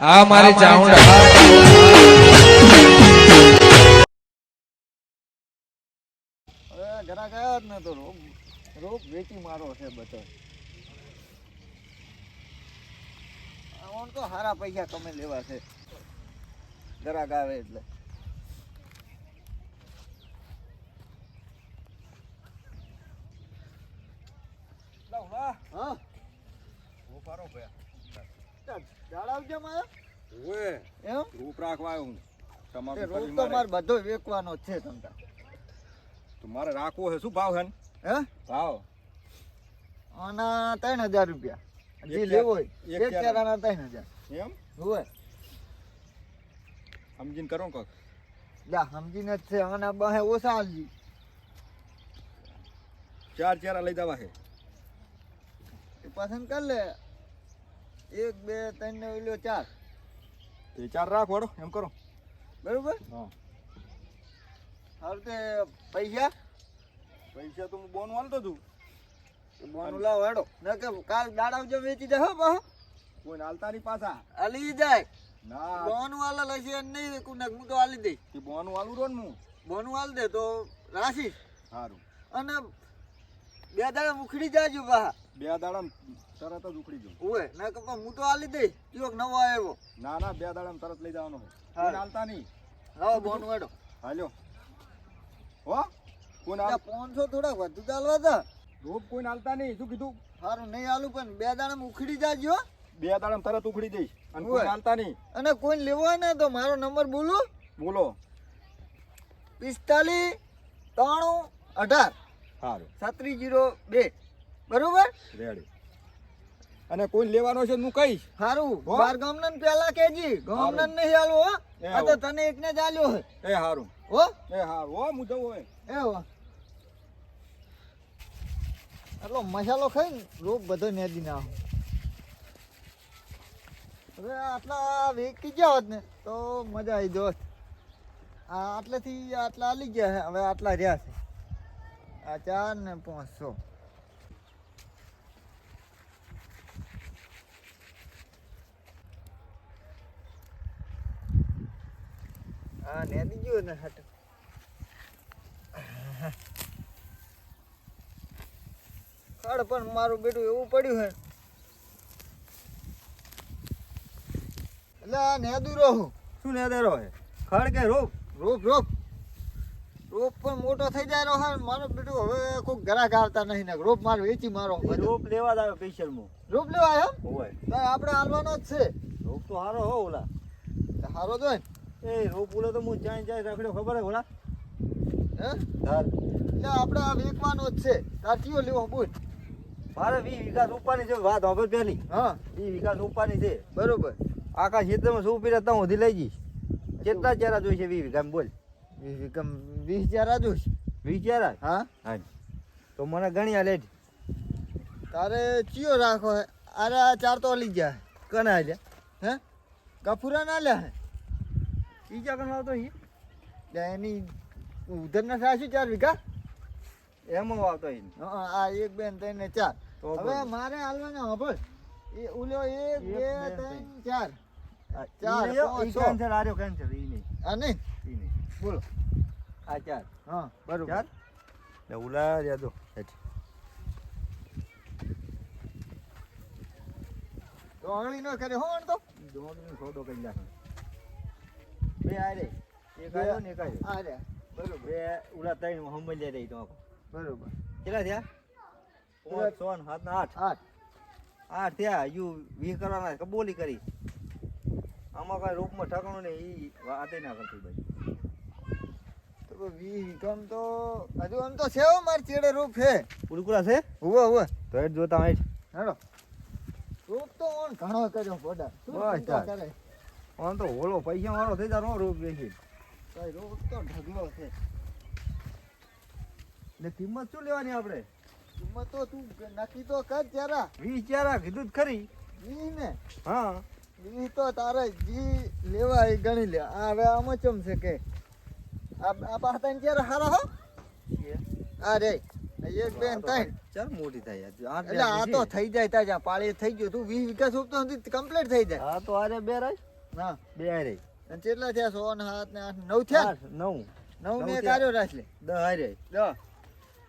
આ મારી ચાઉંડા ઘરા ગયા જ ને તો રોગ રોગ વેચી મારો છે બધો. તો સારા પૈસા તમે લેવા છે. ઘરાક આવે એટલે. હા? જાળવજે મારે ઓએ એમ? રૂપ રાખવા આવ્યો હું. તે તમારું તો મારે. મારે બધો વેચવાનો છે તમતા તો મારે રાખવો છે શું ભાવ છે ને? હે? ભાવ? આના ત્રણ હજાર રૂપિયા. જે લેવો હોય એક એક કેરાના ત્રણ હજાર. એમ? હોય. સમજીને કરો ને કોક. જા સમજીને જ છે આના બહે ઓછા હાલજી ચાર ચારા લઈ જવા છે. એ પસંદ કર લે. એક બે ત્રણ ને ઓલો ચાર. તે ચાર રાખ વડો એમ કરો. બરોબર? હા. હવે તે પૈસા? પૈસા તો હું બોન હાલતો છું. બોનું લાવ હેડો. ન કે કાલ દાડાવજો વેચી દે હો બહો કોઈ નાલતા નહીં પાછા? હાલી જાય. ના. બોનું હાલ લશે નહીં કુનક ને હું તો હાલી દઈ તે બોન વાળું રોન ને હું. બોનું આલી દે તો રાશી સારું અને બે દાડા મુખડી જાજો બહા બે દાડા તરત જ ઉખડી જવું ઓય ના કપા હું તો આલી દઈ ચોક નવો આવ્યો? ના ના બે દાડા તરત લઈ જવાનો છે હા. કોઈ નહીં? હા બોનું વાડો. હાલ્યો. હો? કોઈ નાલ પાંચસો થોડા વધુ ચાલવા તા ધૂપ કોઈ હાલતા નહીં? શું કીધું? સારું નહીં હાલું પણ બે દાડા ઉખડી જાજો બે દાડા તરત ઉખડી જઈશ અને કોઈ હાલતા નહીં? અને કોઈ લેવો હોય ને તો મારો નંબર બોલો. બોલો. પિસ્તાલીસ ત્રાણું અઢાર. સારું છત્રીસ જીરો બે. બરોબર? રેડી અને કોઈ લેવાનો છે હું કહીશ. સારું. બાર ગામના પેલા કેજી ગામના નહીં હાલો હો. આ તો તને એકને જ આલ્યો હે એ સારું હો? એ હા હો હું જવું હોય એ હો. એટલો મસાલો ખાઈ રોગ બધો નેદી ના હવે આટલા વેકી ગયા હોત ને તો મજા આવી દોસ્ત આટલેથી આટલા આલી ગયા છે હવે આટલા રહ્યા છે. આ ચાર ને પાંચસો. હા નેદી ગયો ને હટ. ખડ પણ મારું બેટું એવું પડ્યું હે. એટલે આ નેદુ રહું શું નેદેરો હે? ખડ કે રોપ? રોપ રોપ. રોપ પણ મોટો થઈ જાય રહો મારો બેટું હવે કોઈ ગ્રાહક આવતા નહીં ને. રોપ મારો વેચી મારો રોપ લેવા જ આવે સ્પેશિયલમાં રોપ લેવા આવ્યો હોય. આપણે હાલવાનો જ છે. રોપ તો સારો હો ઓલા. સારો ને. એ રોપ ઓલો તો હું જાય જાય રાખડ્યો ખબર હે ઓલા હે? એટલે આપણે આ વેચવાનો જ છે. તાર કયો લેવો બોલ. મારે વી વીઘા રોપવાની છે વાત હવે પહેલી હા. વી વીઘા રોપવાની છે. બરોબર. આખા ક્ષેત્રમાં શું પીરા તું સુધી લઈ જઈશ. કેટલા ચારા જોઈશે વી વીઘા બોલ. વી વીઘા વીસ હજાર જોઈશ. વીસ ચારા? હા. હા. તો મને ગણી આ લેજ તારે ચિયો રાખો હે. અરે આ ચાર તો લઈ જાય કને આલ્યા હે? કફુરા ના લે ઈ ચા કને આવતો લે એની ઉધર ના છે ચાર વીઘા? એમાં આવતો ઈ હં, આ એક બે ત્રણ ને ચાર. હવે. મારે હાલવાના હબળ એ ઉલ્યો એક બે ત્રણ. ચાર. ચાર, ઈ રહ્યો, પાંચ, ઈ નહીં, આ નહીં? ઈ નહીં. બોલો. આ ચાર. હા બરોબર. ચાર? ને ઉલા રહ્યા દો. હેઠ. તો આંગળી ન કરે હો તો દોડનો સોદો કરી નાખો. બે આ એક બે. ને એક આયો. આ બરોબર. બે ઉલા ત્રણ હમલ્યા રહી તો. બરોબર. કેટલા થયા? પાંચ, છ ને સાત ને આઠ. આઠ. આઠ થયા. યુ વી કરવાના કે બોલી કરી? આમાં કઈ રૂપમાં ઠકાણું ને એ વાતે ના કરતી ભાઈ. તો વી વીસ તો હજુ આમ તો છે મારી ચેડે રૂપ છે કુરકુરા છે? હુવે હુવે. તો એ જોતા હેઠ હેડો. રૂપ તો ઓન ઘણો કર્યો શું. કરે? આમ તો ઓલો પૈસા વાળો થઈ જાય રૂપ બેસી. કઈ રોગ તો ઢગલો છે. ને કિંમત શું લેવાની આપણે? કિંમત તો તું નક્કી તો કર જરા. વીસ જરા કીધું જ ખરી. વી ને? હા. વી તો તારે જી લેવા એ ગણી લે. આ હવે આમાં ચમ છે કે. આ આ જરા હારા હો? આ રે એક બેન ત્રણ ચાલ મોટી થાય. એટલે આ તો થઈ જાય તાજા. પાળી થઈ ગયું તું. વીસ વિકાસ ઉપતો કમ્પ્લીટ થઈ જાય. હા તો આરે બે રાય હા. બે હારે. અને કેટલા થયા? સો ને સાત ને આઠ નવ થયા? નવ. નવ ને એક રાખ લે દસ હારે. દસ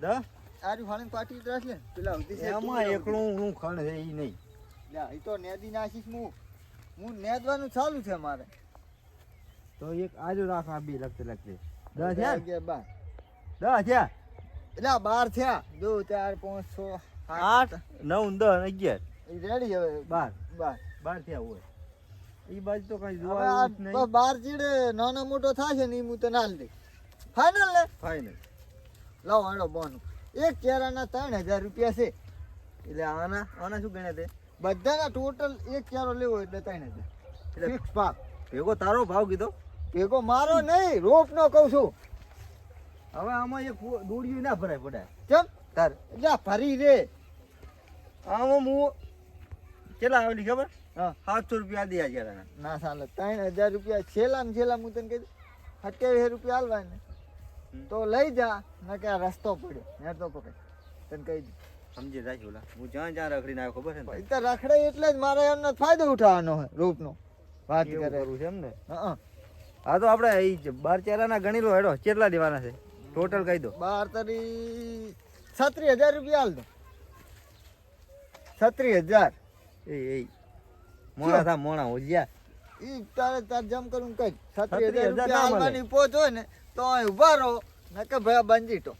દસ આર્યું ફાળીને પાટી રાખ લે પેલા એમાં એકલું હું ખણ છે નહીં. ઈ તો નેદી નાખીશ હું હું નેદવાનું ચાલુ છે મારે. તો એક આજુ રાખ આ બે લખતે લખતે. દસ દસ થયા? બાર. દસ થયા? એટલે બાર થયા. દો ચાર પાંચ છ આઠ નવ દસ અગિયાર. રેડી હવે. બાર. બાર. બાર થયા હોય. ઈ બાજુ તો કઈ જોવા જેવું જ નહીં. બાર ચીડે નાનો મોટો થાશે ને ઈ હું તને હાલ દે ફાઇનલ ને? ફાઈનલ લાવો હાલો બોન. એક કેરાના ત્રણ હજાર રૂપિયા છે. એટલે આના આના શું ગણે તે? બધાના ટોટલ એક કેરો લેવો એટલે ત્રણ હજાર. એટલે ફિક્સ ભાવ. ભેગો તારો ભાવ કીધો? ભેગો મારો નહીં રોપ નો કહું છું. હવે આમાં એક દોડ્યું ના ભરાય પડાય કેમ? તાર. એટલે ફરી રે. આમાં હું કેટલા આવેલી ખબર? સાતસો રૂપિયા દે હજાર ના ચાલે ત્રણ હજાર રૂપિયા છેલ્લા ને છેલ્લા હું તને કહી દઉં સત્યાવીસ રૂપિયા હાલવા ને તો લઈ જા ના કે રસ્તો પડ્યો નેર તો પકડ તને કહી દઉં. સમજી જાય ઓલા. હું જ્યાં જ્યાં રખડીને આવ્યો ખબર છે ને તો રખડે એટલે જ મારે એમનો ફાયદો ઉઠાવવાનો હોય રૂપનો. વાત એવું છે એમ ને? હા હા. તો આપણે એ બાર ચેરાના ગણી લો હેડો કેટલા દેવાના છે? ટોટલ કહી દો. બાર તરી છત્રીસ હજાર રૂપિયા હાલ દો. છત્રીસ હજાર. એ એ. મોણા થા મોણા હોજ્યા ઈ તારે તાર જમ કરું કઈ છત્રી હજાર રૂપિયા આલવાની પોચ હોય ને તો ઊભા રહો. ને કે ભાઈ બંજીટો.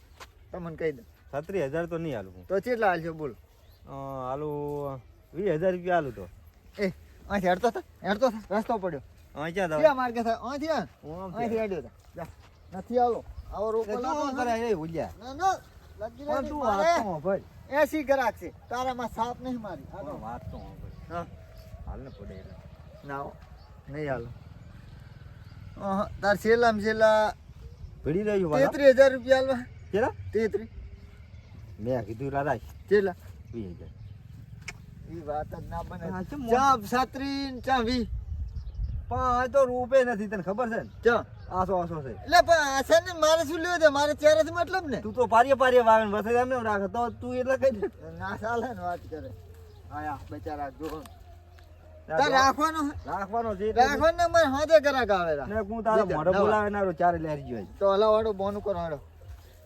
તમને કહી દઉં. છત્રીસ હજાર તો નહીં આલું તો કેટલા હાલશો બોલો. આલુ વીસ હજાર રૂપિયા હાલું તો. એ અહીંથી હેડતો થા હેડતો થા રસ્તો પડ્યો. અહીં ક્યાં ક્યાં માર્ગે થાય અહીંથી અહીંથી હેડ્યો થા. જા નથી આવો આવો રોકો ના કરે એ ઉલ્યા ના ના લગી રહે તું તો ભાઈ એસી ગ્રાહક છે. તારામાં સાપ નહીં મારી. વાત તો ભાઈ હા. હાલ ને પડે એટલે. ના હો. નહીં હાલો. તાર છેલ્લામાં છેલ્લા ભીડી રહ્યું. તેત્રીસ હજાર રૂપિયા હાલવા કેટલા? તેત્રીસ. મેં કીધું રાધા છેલ્લા. વીસ હજાર. ઈ વાત જ ના બને. ચા છત્રી ચા વી પણ તો રૂપે નથી તને ખબર છે ને? ચા આસો આસો છે. એટલે પણ આ ને મારે શું લેવું છે? મારે ચહેરાથી મતલબ ને. તું તો પારીએ પારીએ વાવે ને બસ એમ રાખે તો તું એટલે કઈ દે. ના ચાલે ને વાત કરે. આયા બેચારા જો રાખવાનો? રાખવાનો છે? રાખવાનો ને ને હું તારો મોઢો. બોલાવે ચારે લહેરી જોઈ તો હલાવ વાળો બોનું કરો હાડો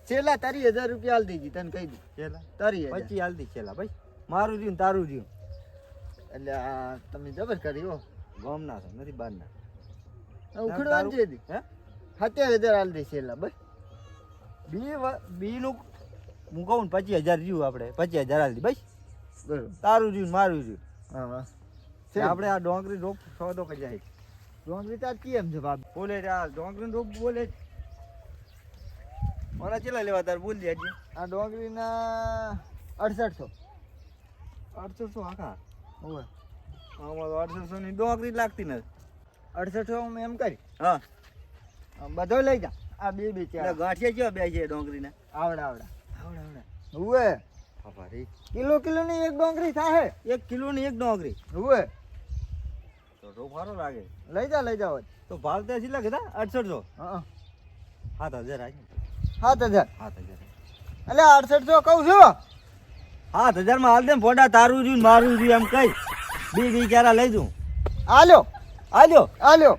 છેલ્લા તારી હજાર રૂપિયા હાલ દીધી તને કહી દઉં. છેલ્લા? તારી પછી હાલતી છેલ્લા ભાઈ. મારું રહ્યું ને તારું રહ્યું. એટલે આ તમે જબર કરી હો. ગમ ના નથી બાર ના ઉખડવાનું છે દી હે? સત્યાવીસ હજાર હાલ દે છેલ્લા બસ. બી બીનું હું કહું ને પચીસ હજાર રહ્યું આપણે. પચીસ હજાર હાલતી ભાઈ. બરોબર. તારું રહ્યું ને મારું રહ્યું. હા. આપણે આ ડોંગરી રોપ સોદો કરી જાય. ડોંગરી તાર કેમ છે બાપ બોલે આ ડોંગરી રોપ બોલે છે. ચેલા લેવા તાર બોલ દે આ ડોંગરીના અડસઠસો. અડસઠસો આખા? હોવે આમાં તો અડસઠસો ની ડોંગરી લાગતી નથી. અડસઠસો હું એમ કરી. હા. બધો લઈ જા. આ બે બે ચાર. ગાંઠિયા કેવા બે છે ડોંગરીના? આવડા આવડા. આવડા આવડા. હુએ કિલો કિલો ની એક ડોંગરી થાય એક કિલો ની એક ડોંગરી. હુએ તો રોપ લાગે. લઈ જા લઈ જાઓ તો ભાવ ત્યાં કેટલા કીધા? અડસઠસો. હા. સાત હજાર સાત હજાર. સાત હજાર. એટલે અડસઠસો કહું છું સાત હજારમાં હાલ દે ફોટા તારું રહ્યું મારું રહ્યું એમ કઈ બી બી ક્યારે લઈ જઉં? આલ્યો આલ્યો આલ્યો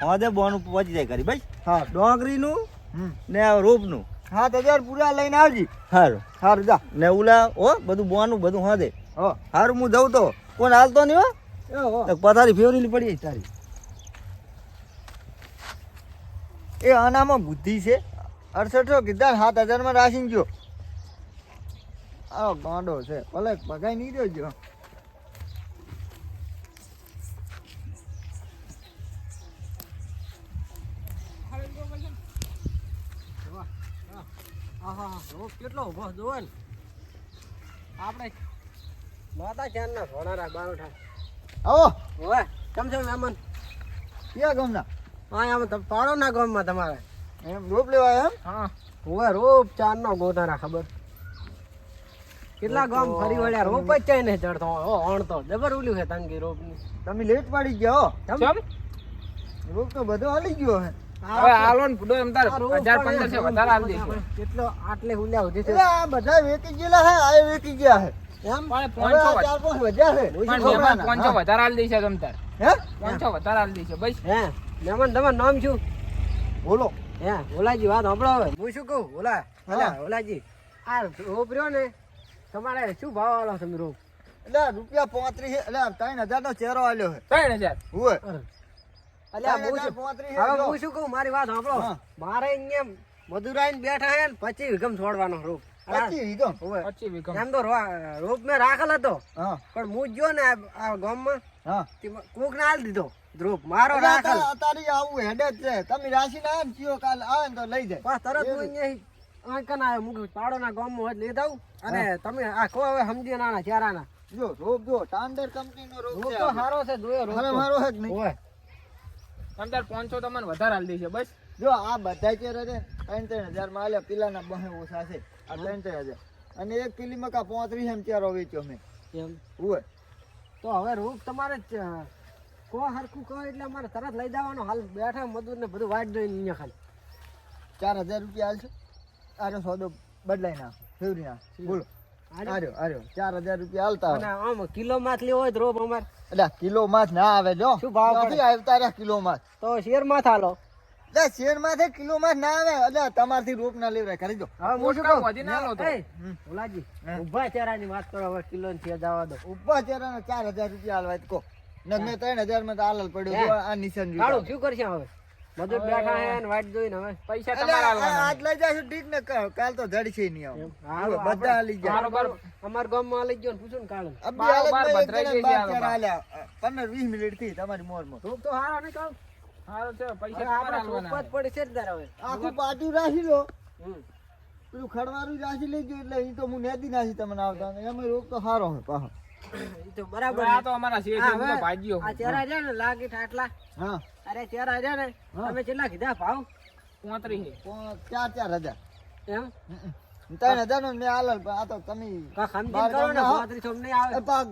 હા દે બોનું પહોંચી જાય કરી ભાઈ. હા. ડોંગરીનું ને રોપનું. સાત હજાર પૂરા લઈને આવજી. સારું સારું જા. ને ઓલા ઓ બધું બોનું બધું હા હો. સારું હું જઉં તો. કોણ હાલતો નહીં હો? એ હો તો પથારી ફેવરેલી પડી તારી. એ આનામાં બુદ્ધિ છે. અડસઠસો કીધા સાત હજારમાં રાશી ગયો. આ ગાંડો છે. ભલે ભગાઈ નહીં રહ્યો જો કેટલો ઊભો જોવે ને. આપણે માતા ક્યાં ના ઘોડા બારોઠા? આવો. હોય કેમ છો મહેમાન ક્યાં ગામના? હા આમ તમે પાડો ના ગામમાં તમારે. એમ રોપ લેવા એમ? હા. હોય રોપ ચાર ગોતારા ખબર? કેટલા ગામ ફરી વળ્યા? રોપ જ ચાઈ નહીં ચડતો. ઓ અણતો જબર ઉલ્યું છે તંગી રોપની તમે લેટ પાડી ગયા હો. રોપ તો બધો હાલી ગયો હે. હવે આલો ને એમ તાર. 1000 1500 વધારે આલ દેશે કેટલો આટલે ઉલ્યા સુધી છે આ બધા વેચી ગયેલા હે આ વેચી ગયા હે. એમ? પાંચસો વધારે આલી દઈશ તમ તાર. હે? પાંચસો વધારે આલી દઈશ બસ હે? મહેમાન તમારું નામ શું? બોલો. હે ઓલાજી વાત સાંભળો હવે. હું શું કહું? ઓલા. ઓલા ઓલાજી. આ રોપ રહ્યો ને તમારે શું ભાવ આલો તમે રોપ? એટલે રૂપિયા પોત્રીસ એટલે ત્રણ હજાર નો ચહેરો આલ્યો છે. ત્રણ હજાર? હુએ. અલ્યા હું શું પોત્રીસ હવે જો. હું શું કહું? મારી વાત સાંભળો. મારે અહીંયા મધુરાઈ બેઠા હે ને પચીસ વીઘમ છોડવાનો રોપ. પચીસ વીઘમ. હોવે. પચીસ એમ તો રોપ મેં રાખેલ હતો. પણ હું જો ને આ- આ ગામમાં કોક ને આલ દીધો રોપ મારો રાખેલ. તારી આવું હેડે જ છે. તમે રાશિ ના ને ચિયો કાલ આવે તો લઈ જાય. બસ તરત હું અહીંયા આંકન આવ્યો. મૂકી પાડોના ગામમાં હોય લઈ દઉં અને તમે આ કહો હવે સમજી નાના ચારાના જો રોપ જો. ટાંડર કંપની નો રોપ છે તો સારો છે જોયો રોપ નહીં? હોવે. તમ પાંચસો તમને વધારે હાલ દેશે બસ. જો આ બધા ચેર છે ત્રણ ત્રણ હજારમાં આલ્યા પેલાના બહે ઓછા છે. ત્રણ હજાર. અને એક કિલી મકા પોત્રીસ એમ ચારો વેચ્યો મેં. એમ? હોય તો હવે રોગ તમારે જ, કો હરખું કહો એટલે અમારે તરત લઈ જવાનો. હાલ બેઠા મજૂર ને બધું વાટ દઈને અહીંયા ખાલી. ચાર હજાર રૂપિયા હાલશે આરો સોદો બદલાઈ નાખ. ફેવરી નાખ. બોલો. આર્યો? આર્યો ચાર હજાર રૂપિયા હાલતા અને આમ કિલો માછ લેવો હોય તો રોપ અમારે. એટલે કિલો માછ ના આવે જો. શું ભાવ નથી આવતા રહ્યા કિલો માછ. તો શેરમાં થાલો એટલે શેરમાં કિલો માં ના આવે. એટલે તમારથી રોપ ના લેવરાય. કરી દો હવે હું શું વધી ના લો તો. ઓલાજી હા. ઊભા વાત કરો હવે કિલો ને છે જવા દો. ઊભા ચેરાના ચાર રૂપિયા હાલવા કો ને મેં માં તો હાલલ પડ્યો. આ નિશાન રહ્યું. શું કરશે હવે? મજૂર બેઠા હે ને વાટ જોઈને હવે પૈસા તમારા આલવાના આજ લઈ જાશું ઠીક ને કાલ તો જડશે નહીં આવું. બધા આપણે- ગયા. બરોબર. અમારા ગામમાં લઈ ગયો ને પૂછું ને કાળું. અબી બાર- માં ભદ્રાઈ મિનિટથી તમારી મોરમાં તો હારો નહીં કાળું. છે પૈસા આપણા પડી છે જ હવે. આખું પાટિયું રાખી લો પેલું ખડવાનું રાખી લેજો એટલે એ તો હું નેદી નાખી તમને આવતા એમાં રોગ તો સારો હોય પાછો. તો બરાબર આ તો અમારા છે, હવે ભાગ્યો આ ચહેરા છે ને લાગી ઠાટલા હા. અરે ચહેરા છે ને. તમે કેટલા કીધા ભાવ? પોત્રીસ છે. પણ ચાર ચાર હજાર. એમ? હમ. ત્રણ હજાર નો મેં હાલલ પણ આ તો તમે સમજીને કરો ને. નહીં આવે. પા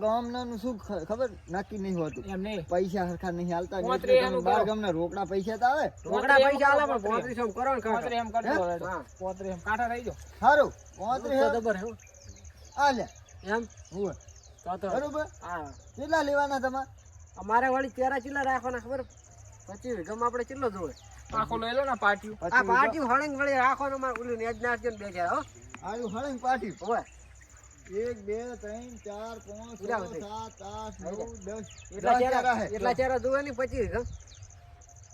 શું ખબર? નક્કી નહીં હોતું. એમ નહીં. પૈસા સરખા નહીં હાલતા. પોત્રીસ બાર ગામ ના રોકડા પૈસા તો આવે. રોકડા પૈસા આલે પણ પોત્રીસ. પાંત્રીસો માં કરો ને. એમ કરજો. હા. એમ કાઠા રહી જાવ સારું તો પોત્રીસ જબર હે. આ એમ? હું તો તો. બરોબર? હા. કેટલા લેવાના તમારે? અમારે વળી તેરા ચીલા રાખવાના ખબર? પચીસ ગમ આપણે ચીલો જોવે. આખો લઈ લો ને પાટિયું. આ પાટિયું હળંગ વળી રાખવાનું અમારે ઓલું નેજ નાખજો ને બે હો. આયુ હળંગ પાટી હોય એક બે ત્રણ ચાર પાંચ છ, સાત આઠ નવ દસ. એટલા ચેરા એટલા ચેરા જોવે નહીં પચીસ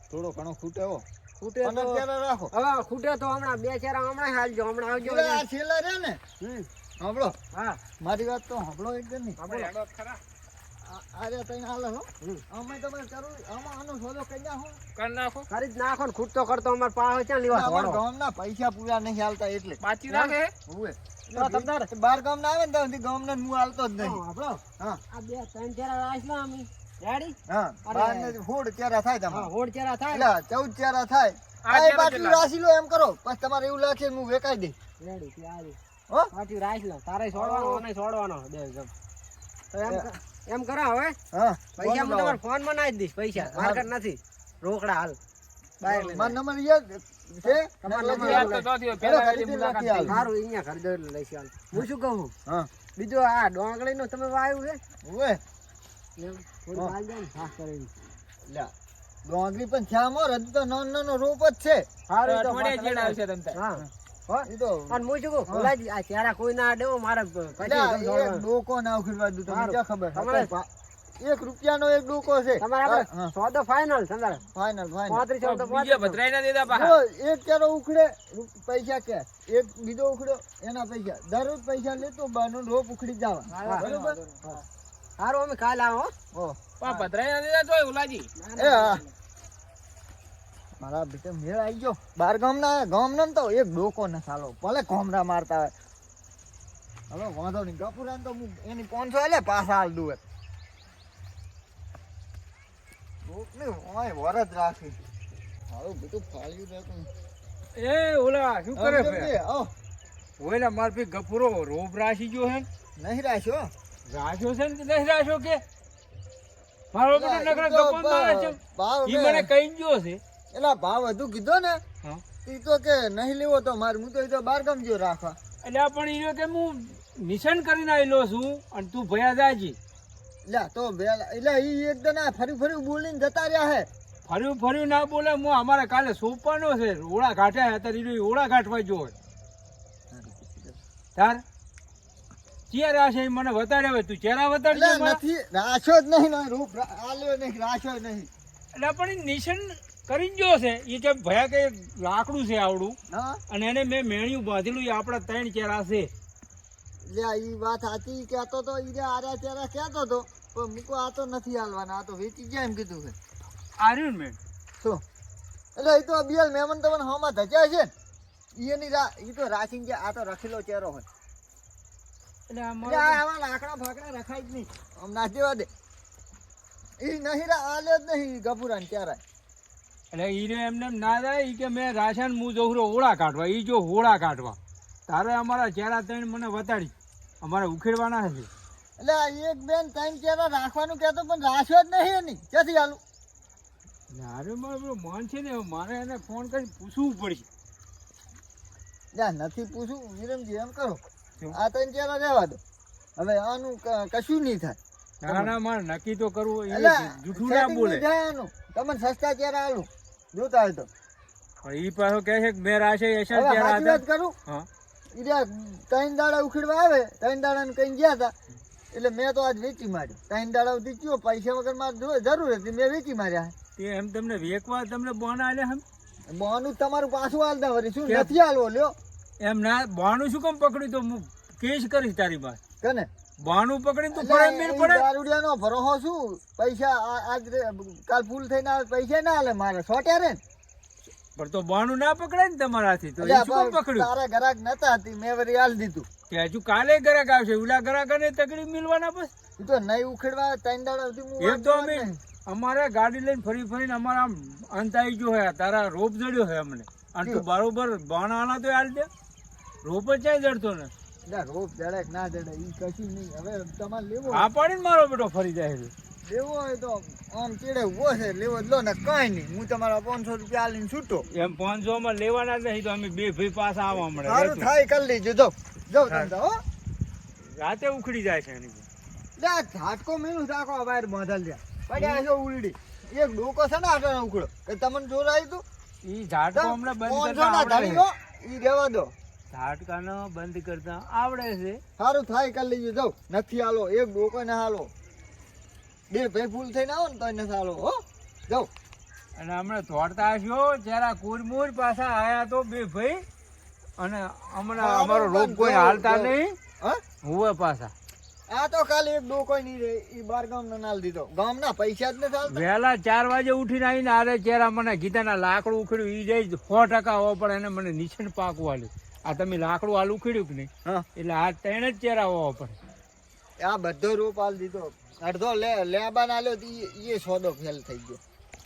થોડો ઘણો ખૂટેવો ખૂટે તો રાખો. હવે ખૂટે તો હમણાં બે ચહેરા હમણાં હાલજો હમણાં આવજો પેલા આ છેલ્લા રહ્યા ને? હમ. સાંભળો હા. મારી વાત તો સાંભળો એકદમ નહીં આપણે ખરા. આ- આ તઈને હાલે હો. અમે તમારે કરવું આમાં આનો સોદો કરી નાખો. કરી નાખો. કરી નાખો ને ખૂટતો કરતો અમારે પાછો ક્યાં લેવા અમારા ગામના પૈસા પૂરા નહીં હાલતા એટલે. બાચી રાખે. હુએ. બાર ગામ ના આવે ને ત્યાં સુધી ગામના હું હાલતો જ નહીં. આપણો હા. આ બે ત્રણ ચેરા રાખલા અમે. રેડી હા. બાર ને ફૂડ ચેરા થાય તમારે. હોડ ચેરા થાય. એટલે ચૌદ ચેરા થાય. આ બાટલી રાશી લો એમ કરો. પછી તમારે એવું લાગશે કે હું વેકાઈ દઈ રેડી ત્યાં હો? લે તારે છોડવાનો અને છોડવાનો બે ગમ તો એમ ક- એમ કરો હવે. હા પૈસા હું તમારા ફોનમાં નાખી દઈશ પૈસા. માર્કેટ નથી. રોકડા હાલ. મારો નંબર યાદ છે? તમારો નંબર યાદ તો તોથી પેલા એની મુલાકાત નથી અહીંયા ખરીદો લઈશ હાલ. હું શું કહું? હા. બીજું આ ડોંગળી નું તમે વાવ્યું છે. ને. કરીને લ્યા. ડોંગરી પણ છે આમાં? હજુ તો નાનો નાનો રોપ જ છે. સારું તો અઠવાડિયે પાછા આવશે તમ હા. એક રૂપિયા ડોકો ના ઉખેડવા દઉં તમને સારું. ક્યાં ખબર? તમારે- પા- એક ડોકો છે. સોદો ફાઈનલ પાછા. એક ચારો ઉખડે પૈસા કે? એક બીજો ઉખડ્યો એના પૈસા. દરરોજ પૈસા લેતો બાનો રોપ ઉખડી જવા બરોબર. સારું અમે કાલ આવો હો. ત્રણ દીધા ભદ્રાઈ ના દેતા તોય ઉલાજી. એ હા. મારા બેટા મેળ આવી ગયો. બાર ગામ ના ગામ ના તો એક ડોકો ના ચાલો ભલે કોમરા મારતા હોય. હવે વાંધો નહીં. ગપુરા તો હું એની પાંચસો એટલે પાછા હાલ દુવે. ડોકને હોય વરદ રાખી. હારું બધું ફાળ્યું રાખું એ ઓલા શું કરે આવો. ઓલા માર ભઈ ગપુરો રોબ રાશી ગયો હે નહીં રાખ્યો રાખ્યો છે ને નહીં રાશો કે? મારો એટલે નકરા ઈ મારે છે. ઈ મને કહી ગયો છે. એલા ભાવ વધુ કીધો ને એ ઈ તો કે નહીં લેવો તો મારે હું તો ઈ તો બાર ગામ ગયો રાખવા. એટલે પણ ઈ કે હું નિશાન કરીને આવેલો છું અને તું ભયા જાજી. લે તો એટલે ઈ એકદમ આ ફરી ફરી બોલીને જતા રહ્યા હે. ફર્યું ફર્યું ના બોલે હું અમારે કાલે સોંપવાનો છે ઓળા ઘાટ્યા હતા ઈ ઓળા ઘાટવા જો તાર? ચિયાર આ છે મને વતાડે હવે? તું ચહેરા વતાડે એટલે નથી રાશો જ નહીં રૂપ આલ્યો નહીં રાશો નહીં. એટલે પણ નિશાન કરીને જો છે. એ કે ભયા કે લાકડું છે આવડું. હા? અને એને મેં મેણ્યું બાંધેલું એ આપણા ત્રણ ચહેરા છે. લે એ વાત સાચી કહેતો તો એ જે આર્યા ચેરા કહેતો તો પણ મૂકો આ તો નથી હાલવાના આ તો વેચી ગયા એમ કીધું છે. આર્યું મેં? શું? એટલે એ તો બિયલ મહેમાન તમને હમાં ધજ્યા છે. ને એની રા એ તો રાખીને જે આ તો રખેલો ચહેરો હોય. એટલે આ એટલે મારો આ આવા લાકડા ફાકડા રખાય જ નહીં. હમણાં જેવા દે. એ નહીં રા આલે જ નહીં ને ત્યારે એટલે એને એમને ના થાય એ કે મેં રાશન હું જઉં ઓળા કાઢવા એ જો હોળા કાઢવા. તારે અમારા ચહેરા ત્રણ મને વતાડી અમારે ઉખેડવાના છે. એટલે એક બેન ત્રણ ચહેરા રાખવાનું કહેતો પણ રાખ્યો જ નહીં એની. ક્યાંથી હાલું અરે મારું મન છે ને મારે એને ફોન કરી પૂછવું પડશે. ના નથી પૂછવું વિરમજી એમ કરો? આ ત્રણ ચહેરા રહેવા દો. હવે આનું કશું નહીં થાય. ના ના મારે નક્કી તો કરવું એટલે જૂઠું ના બોલે. તમને સસ્તા ચહેરા હાલું જોતા તો. ઈ પાછો કહે છે મેં રાશે યશન ત્યાં વાત કરું? હા. ઈ ત્રણ દાડા ઉખડવા આવે ત્રણ દાડા ને કઈ ગયા હતા એટલે મેં તો આજ વેચી માર્યો. ત્રણ દાડા સુધી કયો પૈસા વગર મારે જો- જરૂર હતી મેં વેચી માર્યા તે એમ તમને વેકવા તમને બોન આલે હમ બોનું તમારું પાછું હાલતા વરી શું નથી હાલવો લ્યો. એમ ના બોનું શું કેમ પકડ્યું તો? હું કેસ કરીશ તારી પાસે. કને? બાણું પકડીને તું પડે મેળ પડે દારૂડિયાનો ભરોહો શું? પૈસા આજ કાલ ફૂલ થઈને આવે પૈસા ના આલે મારે. સોટ્યા રે પણ તો બાણું ના પકડે ને તમારાથી તો શું પકડ્યું? તારા ઘરાક નતા હતી મેં વરી આલ દીધું. કે હજુ કાલે ગ્રાહક આવશે ઉલા ગ્રાહકને તકલીફ મિલવાના બસ. તો નહીં ઉખેડવા ત્રણ દાડા સુધી એ તો અમે. અમારે ગાડી લઈને ફરી ફરીને અમારા આમ અંત આવી ગયો હે તારા રોપ જડ્યો હે અમને. અને તું બરોબર બાણા આલા તો આલ દે. રોપ જ ક્યાંય જડતો ને એટલે રોપ જડે ના જડે ઈ કશું નહીં. હવે તમારે લેવો આ પાડીને મારો બેટો ફરી જાય છે. લેવો હોય તો આમ ચેડે ઊભો છે લેવો લો ને કઈ નહીં. હું તમારા પાંચસો રૂપિયા આલીને છૂટો. એમ પાંચસો માં લેવાના જ નહીં તો અમે બે ભાઈ પાછા આવવા મળે. સારું થાય કરી લેજો. જો જો તમે હો. રાતે ઉખડી જાય છે એની લે ઝાટકો મેલું રાખો વાયર બાંધલ જાય પડ્યા છે ઉલડી. એક ડોકો છે ને આગળ ઉખડો. કે તમને જોરાયું તું? ઈ ઝાટકો હમણાં બંધ લો ઈ રેવા દો. ઝાટકાનો બંધ કરતા આવડે છે. સારું થાય કરી લેજો. જો નથી હાલો. એક ડોકો ને હાલો. બે ભાઈ ફૂલ થઈને આવો ને તો નથી હાલો હો. જાઓ. અને હમણાં દોડતા હશો જરા કુરમુર પાછા આયા તો બે ભાઈ. અને હમણાં અમારો રોગ કોઈ હાલતા નહીં. હુવે પાછા. આ તો ખાલી એક ડોકો નહીં રે એ બાર ગામ નો નાલ દીધો. ગામ ના પૈસા જ નથી હાલતા. વહેલા ચાર વાગે ઉઠીને આવીને આરે ચેરા મને ગીતાના લાકડું ઉખડ્યું એ જઈ સો ટકા હોવા પડે એને મને નીચે પાક આલ્યું આ તમે લાકડું આલું ખીડ્યું કે નહીં? એટલે આ ત્રણ જ ચેરા હોવા પડે. આ બધો રૂપ આલ દીધો. અડધો લે લેબા ના લ્યો એ સોદો ફેલ થઈ ગયો.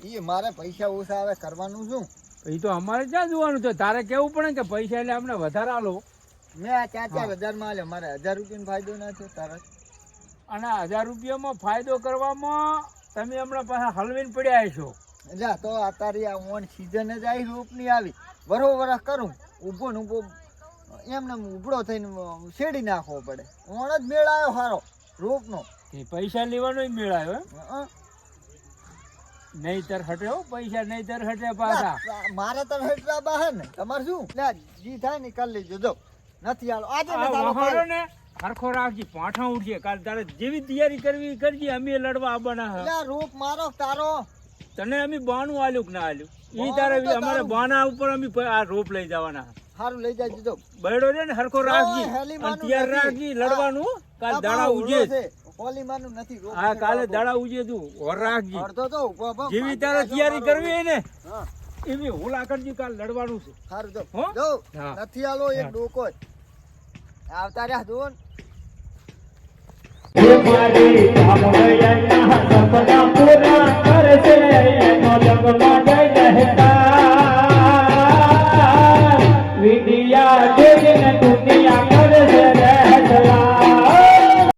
એ મારે પૈસા ઓછા આવે કરવાનું શું? એ તો અમારે ક્યાં જોવાનું છે? તારે કેવું પડે કે પૈસા એટલે અમને વધારે આલો? મેં આ ચાર ચાર હજારમાં આલ્યો. મારે હજાર રૂપિયાનો ફાયદો ના થયો તારે? અને હજાર રૂપિયામાં ફાયદો કરવામાં તમે હમણાં પાછા હલવીને પડ્યા છો જા તો આ તારી આ ઓન સીઝન જ આવી રૂપની આવી. બરોબર કરું. ઊભો ને ઊભો. એમને ઉભડો થઈને શેડી નાખવો પડે. ઓણ જ મેળ આવ્યો સારો રોપનો. એ પૈસા લેવાનો મેળાયો હં? નહીતર હટે હો પૈસા નહીતર હટે પાછા. મારે તો હેઠળા બહાર ને. તમારે શું? લે જી થાય ને કરી લેજો. જો નથી આલો આજે. ને હરખો રાખજે પાઠા ઉઠીએ કાલ તારે જેવી તૈયારી કરવી કરજી અમે લડવા આવવાના હા. રોપ મારો તારો. તને અમે બાનું આલ્યું કે ના આલ્યું? ઈ તારે અમારે. બાના ઉપર અમે આ રોપ લઈ જવાના હા. સારું લઈ જાય જો. બૈડો છે ને હરખો રાખજી. તૈયાર નથી. લડવાનું. કાલ દાડા ઉજે છે. પોલીમાનું નથી હા કાલે દાડા ઉજે તું. હોર રાખજી. અડધો તો ઊભો જેવી તારે તૈયારી કરવી ને એવી હોલા કરજી કાલ લડવાનું છે. હારું જો. હો? જો નથી આલો એક ડોકો આવતા રહ્યા જોન મારી કામ સપના પૂરા કરશે. yeah.